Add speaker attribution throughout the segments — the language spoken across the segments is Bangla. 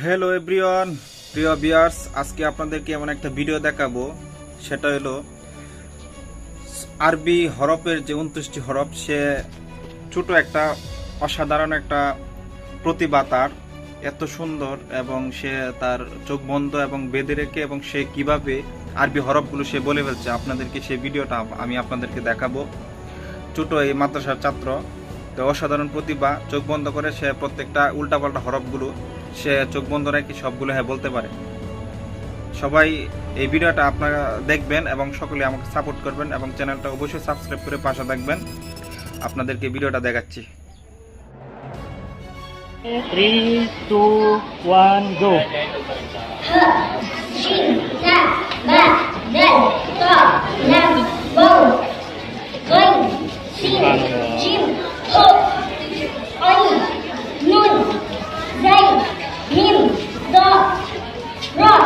Speaker 1: হ্যালো এভরিওয়ান প্রিয় বিয়ার্স আজকে আপনাদেরকে এমন একটা ভিডিও দেখাবো। সেটা হলো, আরবি হরফের যে উনত্রিশটি হরফ, সে ছোট একটা অসাধারণ একটা প্রতিভা তার। এত সুন্দর এবং সে তার চোখ বন্ধ এবং বেঁধে রেখে এবং সে কীভাবে আরবি হরফগুলো সে বলে ফেলছে, আপনাদেরকে সেই ভিডিওটা আমি আপনাদেরকে দেখাবো। ছোট এই মাদ্রাসার ছাত্র, তো অসাধারণ প্রতিভা, চোখ বন্ধ করে সে প্রত্যেকটা উল্টাপাল্টা হরফগুলো সে চোখ বন্ধ রেখে সবগুলো হ্যাঁ বলতে পারে। সবাই এই ভিডিওটা আপনারা দেখবেন এবং সকলে আমাকে সাপোর্ট করবেন এবং চ্যানেলটা অবশ্যই সাবস্ক্রাইব করে পাশে থাকবেন। আপনাদেরকে ভিডিওটা দেখাচ্ছি।
Speaker 2: Three two one go.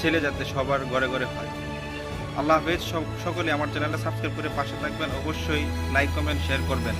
Speaker 1: ছেলে যাতে সবার ঘরে ঘরে হয়। আল্লাহ হাফেজ সকলে আমার চ্যানেলটা সাবস্ক্রাইব করে পাশে থাকবেন। অবশ্যই লাইক কমেন্ট শেয়ার করবেন।